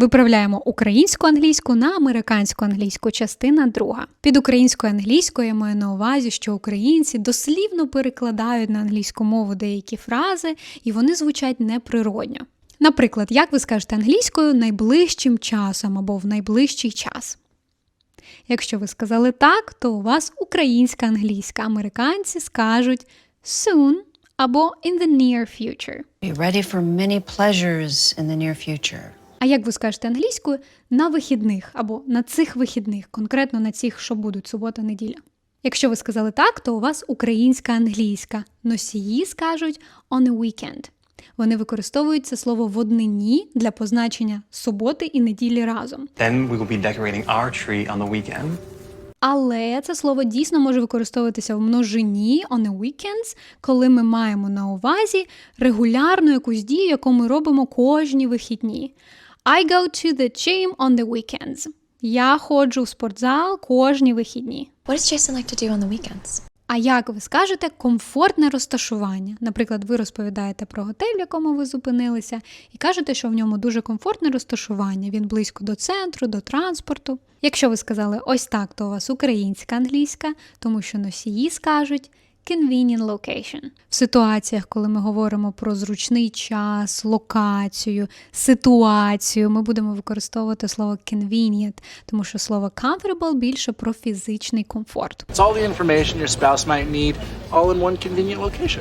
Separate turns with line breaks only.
Виправляємо українську англійську на американську англійську частина друга. Під українською англійською я маю на увазі, що українці дослівно перекладають на англійську мову деякі фрази, і вони звучать неприродньо. Наприклад, як ви скажете англійською найближчим часом або в найближчий час. Якщо ви сказали так, то у вас українська англійська. Американці скажуть soon або in the near future.
Be ready for many pleasures in the near future.
А як ви скажете англійською на вихідних або на цих вихідних, конкретно на цих, що будуть субота, неділя? Якщо ви сказали так, то у вас українська англійська. Носії скажуть on a weekend. Вони використовують це слово в однині для позначення суботи і неділі разом.
Then we will be decorating our tree on the weekend.
Але це слово дійсно може використовуватися в множині on a weekends, коли ми маємо на увазі регулярну якусь дію, яку ми робимо кожні вихідні. I go to the gym on the weekends. Я ходжу в спортзал кожні вихідні.
What does Jason like to do on the weekends?
А як ви скажете комфортне розташування? Наприклад, ви розповідаєте про готель, в якому ви зупинилися, і кажете, що в ньому дуже комфортне розташування. Він близько до центру, до транспорту. Якщо ви сказали ось так, то у вас українська англійська, тому що носії скажуть convenient location. В ситуаціях, коли ми говоримо про зручний час, локацію, ситуацію, ми будемо використовувати слово convenient, тому що слово comfortable більше про фізичний комфорт.
It's all the information your spouse might need, all in one convenient location.